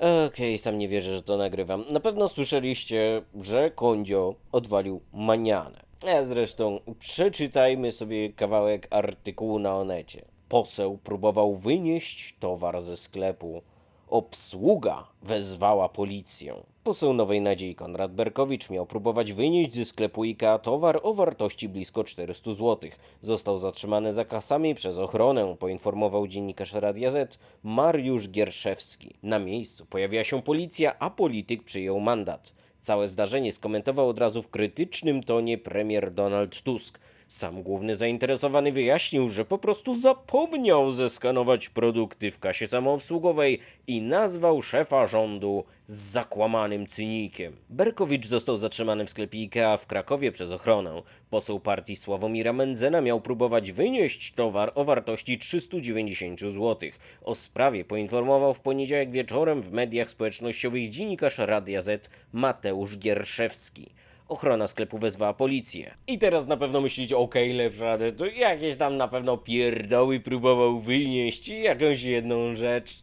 Okej, sam nie wierzę, że to nagrywam. Na pewno słyszeliście, że Kondzio odwalił manianę. A zresztą przeczytajmy sobie kawałek artykułu na Onecie. Poseł próbował wynieść towar ze sklepu. Obsługa wezwała policję. Poseł Nowej Nadziei Konrad Berkowicz miał próbować wynieść ze sklepu IKEA towar o wartości blisko 400 zł. Został zatrzymany za kasami przez ochronę, poinformował dziennikarz Radia Z Mariusz Gierszewski. Na miejscu pojawiła się policja, a polityk przyjął mandat. Całe zdarzenie skomentował od razu w krytycznym tonie premier Donald Tusk. Sam główny zainteresowany wyjaśnił, że po prostu zapomniał zeskanować produkty w kasie samoobsługowej i nazwał szefa rządu zakłamanym cynikiem. Berkowicz został zatrzymany w sklepie IKEA w Krakowie przez ochronę. Poseł partii Sławomira Mendzena miał próbować wynieść towar o wartości 390 zł. O sprawie poinformował w poniedziałek wieczorem w mediach społecznościowych dziennikarz Radia Z Mateusz Gierszewski. Ochrona sklepu wezwała policję. I teraz na pewno myślicie, okej, lepsza, ale to jakieś tam na pewno pierdoły próbował wynieść jakąś jedną rzecz.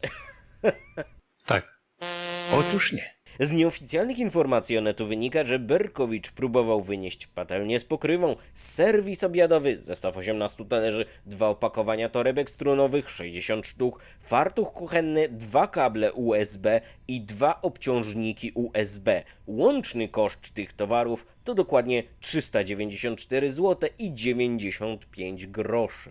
Tak. Otóż nie. Z nieoficjalnych informacji Onetu wynika, że Berkowicz próbował wynieść patelnię z pokrywą, serwis obiadowy, zestaw 18 talerzy, dwa opakowania torebek strunowych, 60 sztuk, fartuch kuchenny, dwa kable USB i dwa obciążniki USB. Łączny koszt tych towarów to dokładnie 394 zł i 95 groszy.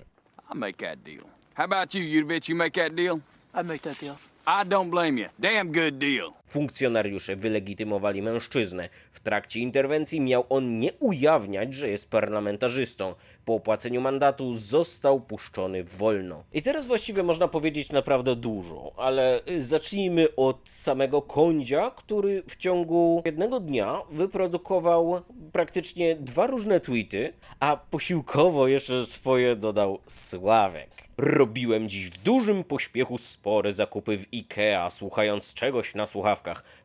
I'll make that deal. How about you, Udovich? You make that deal? I make that deal. I don't blame you. Damn good deal. Funkcjonariusze wylegitymowali mężczyznę. W trakcie interwencji miał on nie ujawniać, że jest parlamentarzystą. Po opłaceniu mandatu został puszczony wolno. I teraz właściwie można powiedzieć naprawdę dużo, ale y, zacznijmy od samego Kondzia, który w ciągu jednego dnia wyprodukował praktycznie dwa różne tweety, a posiłkowo jeszcze swoje dodał Sławek. Robiłem dziś w dużym pośpiechu spore zakupy w IKEA, słuchając czegoś na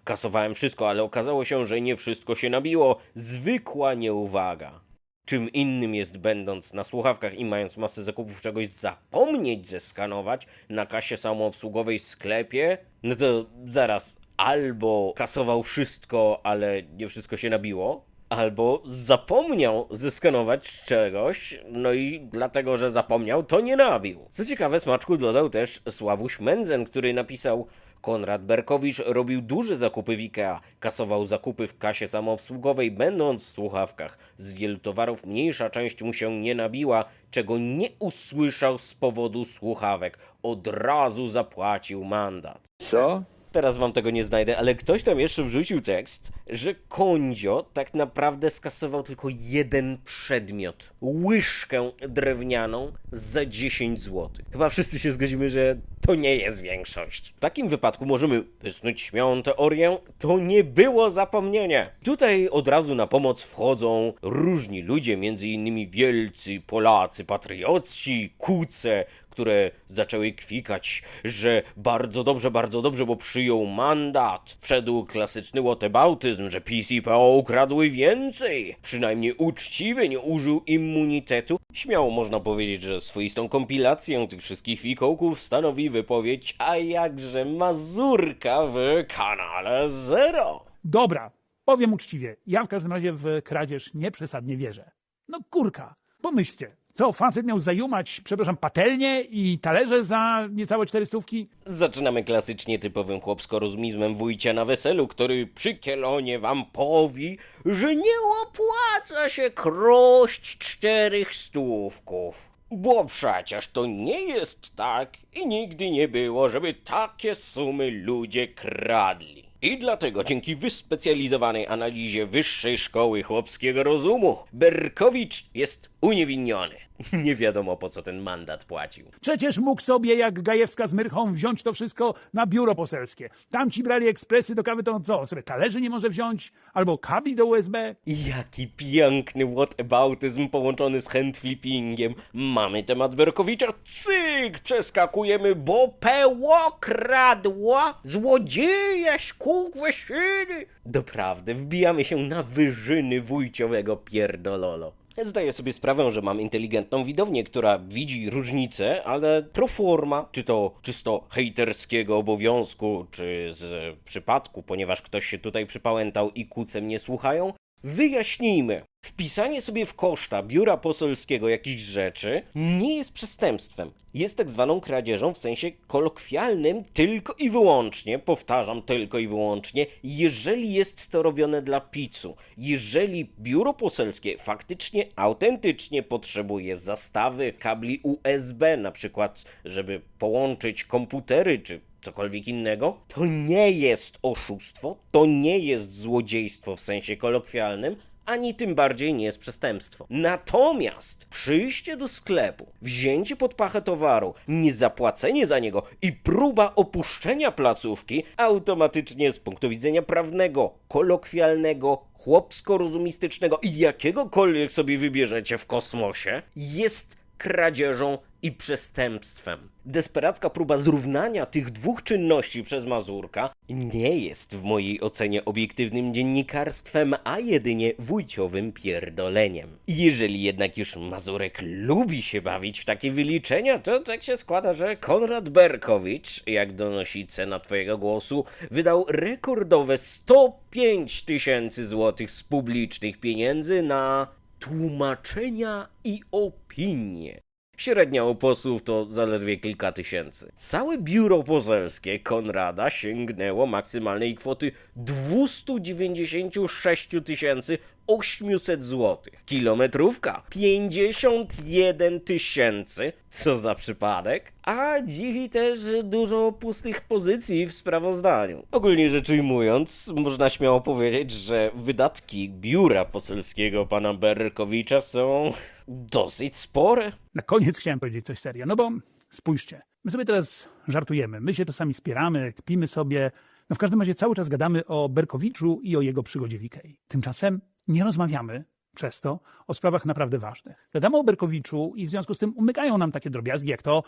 Kasowałem wszystko, ale okazało się, że nie wszystko się nabiło. Zwykła nieuwaga. Czym innym jest będąc na słuchawkach i mając masę zakupów czegoś zapomnieć zeskanować na kasie samoobsługowej w sklepie? No to zaraz, albo kasował wszystko, ale nie wszystko się nabiło, albo zapomniał zeskanować czegoś, no i dlatego, że zapomniał, to nie nabił. Co ciekawe, smaczku dodał też Sławuś Mędzen, który napisał Konrad Berkowicz robił duże zakupy w IKEA, kasował zakupy w kasie samoobsługowej, będąc w słuchawkach. Z wielu towarów mniejsza część mu się nie nabiła, czego nie usłyszał z powodu słuchawek. Od razu zapłacił mandat. Co? Teraz wam tego nie znajdę, ale ktoś tam jeszcze wrzucił tekst, że Kondzio tak naprawdę skasował tylko jeden przedmiot. Łyżkę drewnianą za 10 zł. Chyba wszyscy się zgodzimy, że to nie jest większość. W takim wypadku możemy wysnuć śmiałą teorię, to nie było zapomnienie. Tutaj od razu na pomoc wchodzą różni ludzie, między innymi wielcy Polacy, patriotci, kuce, które zaczęły kwikać, że bardzo dobrze, bardzo dobrze, bo przyjął mandat. Wszedł klasyczny whataboutyzm, że PiS i PO ukradły więcej. Przynajmniej uczciwy nie użył immunitetu. Śmiało można powiedzieć, że swoistą kompilację tych wszystkich fikołków stanowi wypowiedź, a jakże mazurka w kanale Zero. Dobra, powiem uczciwie, ja w każdym razie w kradzież nie przesadnie wierzę. No kurka, pomyślcie, co, facet miał zajumać, przepraszam, patelnię i talerze za niecałe cztery stówki? Zaczynamy klasycznie typowym chłopsko-rozumizmem wujcia na weselu, który przy kielonie wam powi, że nie opłaca się krość czterech stówków. Bo przecież to nie jest tak i nigdy nie było, żeby takie sumy ludzie kradli. I dlatego dzięki wyspecjalizowanej analizie Wyższej Szkoły Chłopskiego Rozumu Berkowicz jest uniewinniony. Nie wiadomo po co ten mandat płacił. Przecież mógł sobie, jak Gajewska z Myrchą, wziąć to wszystko na biuro poselskie. Tam ci brali ekspresy do kawy, to co, sobie talerzy nie może wziąć? Albo kabli do USB? Jaki piękny whataboutyzm połączony z handflippingiem. Mamy temat Berkowicza, cyk, przeskakujemy, bo peło kradła, złodzieja, syny. Doprawdy, wbijamy się na wyżyny wujciowego pierdololo. Zdaję sobie sprawę, że mam inteligentną widownię, która widzi różnice, ale pro forma, czy to czysto hejterskiego obowiązku, czy z przypadku, ponieważ ktoś się tutaj przypałętał i kuce mnie słuchają, wyjaśnijmy. Wpisanie sobie w koszta biura poselskiego jakichś rzeczy nie jest przestępstwem. Jest tak zwaną kradzieżą w sensie kolokwialnym tylko i wyłącznie, powtarzam tylko i wyłącznie, jeżeli jest to robione dla picu. Jeżeli biuro poselskie faktycznie, autentycznie potrzebuje zastawy kabli USB, na przykład, żeby połączyć komputery czy cokolwiek innego, to nie jest oszustwo, to nie jest złodziejstwo w sensie kolokwialnym, ani tym bardziej nie jest przestępstwo. Natomiast przyjście do sklepu, wzięcie pod pachę towaru, niezapłacenie za niego i próba opuszczenia placówki automatycznie z punktu widzenia prawnego, kolokwialnego, chłopsko-rozumistycznego i jakiegokolwiek sobie wybierzecie w kosmosie, jest kradzieżą i przestępstwem. Desperacka próba zrównania tych dwóch czynności przez Mazurka nie jest w mojej ocenie obiektywnym dziennikarstwem, a jedynie wujciowym pierdoleniem. Jeżeli jednak już Mazurek lubi się bawić w takie wyliczenia, to tak się składa, że Konrad Berkowicz, jak donosi cena twojego głosu, wydał rekordowe 105 tysięcy złotych z publicznych pieniędzy na tłumaczenia i opinie. Średnia u posłów to zaledwie kilka tysięcy. Całe biuro poselskie Konrada sięgnęło maksymalnej kwoty 296 800 zł. Kilometrówka 51 tysięcy. Co za przypadek? A dziwi też dużo pustych pozycji w sprawozdaniu. Ogólnie rzecz ujmując, można śmiało powiedzieć, że wydatki biura poselskiego pana Berkowicza są dosyć spore. Na koniec chciałem powiedzieć coś serio, no bo spójrzcie, my sobie teraz żartujemy, my się czasami spieramy, kpimy sobie, no w każdym razie cały czas gadamy o Berkowiczu i o jego przygodzie w Ikei. Tymczasem nie rozmawiamy przez to o sprawach naprawdę ważnych. Gadamy o Berkowiczu i w związku z tym umykają nam takie drobiazgi jak to,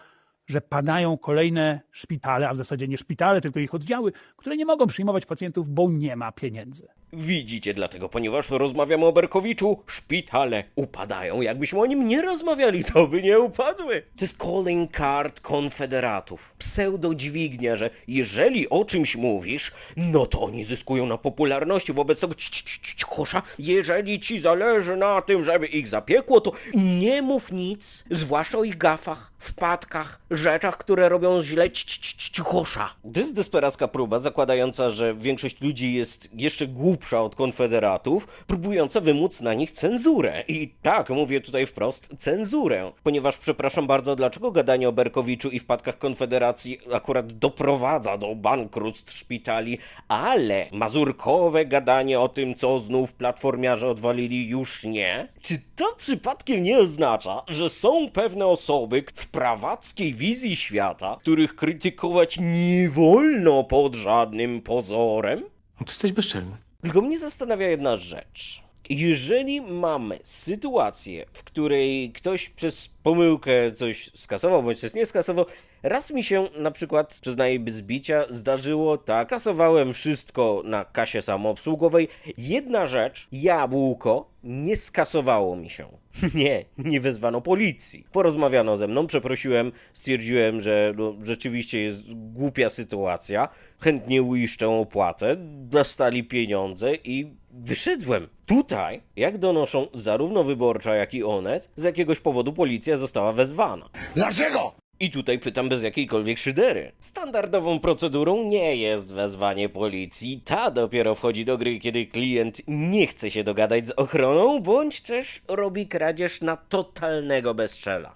że padają kolejne szpitale, a w zasadzie nie szpitale, tylko ich oddziały, które nie mogą przyjmować pacjentów, bo nie ma pieniędzy. Widzicie, dlatego, ponieważ rozmawiamy o Berkowiczu, szpitale upadają. Jakbyśmy o nim nie rozmawiali, to by nie upadły. To jest calling card konfederatów. Pseudo-dźwignia, że jeżeli o czymś mówisz, no to oni zyskują na popularności wobec tego cichosza. Jeżeli ci zależy na tym, żeby ich zapiekło, to nie mów nic, zwłaszcza o ich gafach, wpadkach, rzeczach, które robią źle cichosza. To jest desperacka próba zakładająca, że większość ludzi jest jeszcze głupsza od konfederatów, próbująca wymóc na nich cenzurę. I tak, mówię tutaj wprost, cenzurę. Ponieważ, przepraszam bardzo, dlaczego gadanie o Berkowiczu i wpadkach konfederacji akurat doprowadza do bankructw szpitali, ale mazurkowe gadanie o tym, co znów platformiarze odwalili, już nie? Czy to przypadkiem nie oznacza, że są pewne osoby w prawackiej wizji świata, których krytykować nie wolno pod żadnym pozorem? No to jesteś bezczelny. Tylko mnie zastanawia jedna rzecz. Jeżeli mamy sytuację, w której ktoś przez pomyłkę coś skasował bądź coś nie skasował, raz mi się na przykład, przyznaję bez bicia, zdarzyło tak, kasowałem wszystko na kasie samoobsługowej, jedna rzecz, jabłko, nie skasowało mi się. Nie, nie wezwano policji. Porozmawiano ze mną, przeprosiłem, stwierdziłem, że no, rzeczywiście jest głupia sytuacja, chętnie uiszczę opłatę, dostali pieniądze i wyszedłem. Tutaj, jak donoszą zarówno Wyborcza, jak i Onet, z jakiegoś powodu policja została wezwana. Dlaczego? I tutaj pytam bez jakiejkolwiek szydery. Standardową procedurą nie jest wezwanie policji. Ta dopiero wchodzi do gry, kiedy klient nie chce się dogadać z ochroną, bądź też robi kradzież na totalnego bezczela.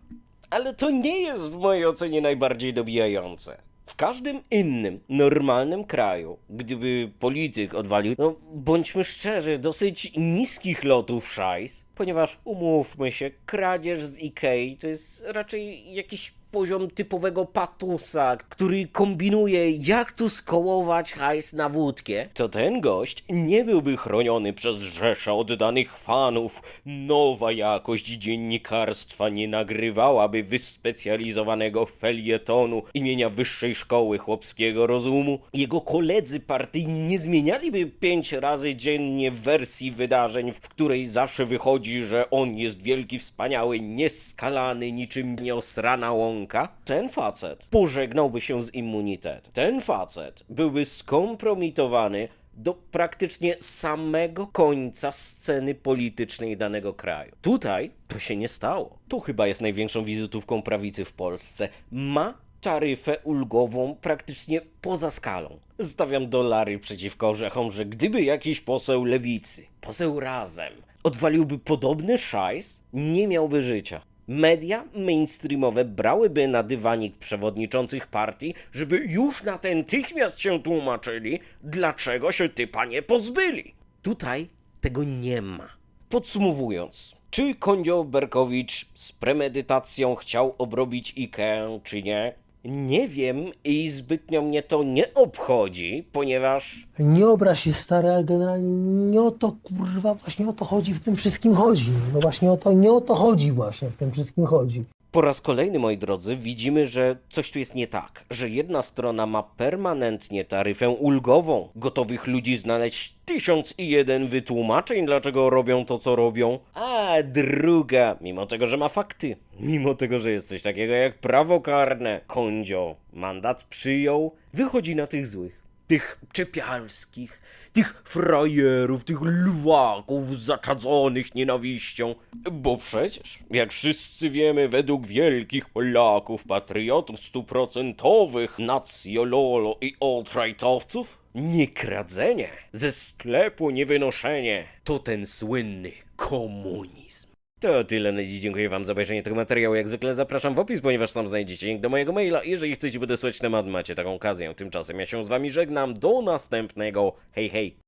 Ale to nie jest w mojej ocenie najbardziej dobijające. W każdym innym, normalnym kraju, gdyby polityk odwalił, no bądźmy szczerzy, dosyć niskich lotów szajs, ponieważ umówmy się, kradzież z Ikei to jest raczej jakiś poziom typowego patusa, który kombinuje, jak tu skołować hajs na wódkę, to ten gość nie byłby chroniony przez rzesze oddanych fanów. Nowa jakość dziennikarstwa nie nagrywałaby wyspecjalizowanego felietonu imienia Wyższej Szkoły Chłopskiego Rozumu. Jego koledzy partyjni nie zmienialiby pięć razy dziennie wersji wydarzeń, w której zawsze wychodzi, że on jest wielki, wspaniały, nieskalany, niczym nieosrana łąka. Ten facet pożegnałby się z immunitetem. Ten facet byłby skompromitowany do praktycznie samego końca sceny politycznej danego kraju. Tutaj to się nie stało. To chyba jest największą wizytówką prawicy w Polsce. Ma taryfę ulgową praktycznie poza skalą. Stawiam dolary przeciwko orzechom, że gdyby jakiś poseł lewicy, poseł razem, odwaliłby podobny szajs, nie miałby życia. Media mainstreamowe brałyby na dywanik przewodniczących partii, żeby już natychmiast się tłumaczyli, dlaczego się typa nie pozbyli. Tutaj tego nie ma. Podsumowując, czy Kondzio Berkowicz z premedytacją chciał obrobić Ikeę, czy nie? Nie wiem i zbytnio mnie to nie obchodzi, ponieważ Nie obraź się stary, ale generalnie nie o to kurwa, właśnie o to chodzi, w tym wszystkim chodzi. No właśnie o to, nie o to chodzi właśnie, w tym wszystkim chodzi. Po raz kolejny, moi drodzy, widzimy, że coś tu jest nie tak. Że jedna strona ma permanentnie taryfę ulgową, gotowych ludzi znaleźć tysiąc i jeden wytłumaczeń, dlaczego robią to, co robią, a druga, mimo tego, że ma fakty, mimo tego, że jest coś takiego jak prawo karne, kondzio mandat przyjął, wychodzi na tych złych, tych czepialskich, tych frajerów, tych lwaków zaczadzonych nienawiścią. Bo przecież, jak wszyscy wiemy, według wielkich Polaków, patriotów stuprocentowych, nacjololo i alt-rightowców, niekradzenie, ze sklepu niewynoszenie, to ten słynny komunizm. To tyle na dziś. Dziękuję Wam za obejrzenie tego materiału. Jak zwykle zapraszam w opis, ponieważ tam znajdziecie link do mojego maila. Jeżeli chcecie podesłać temat, macie taką okazję. Tymczasem ja się z Wami żegnam. Do następnego. Hej, hej.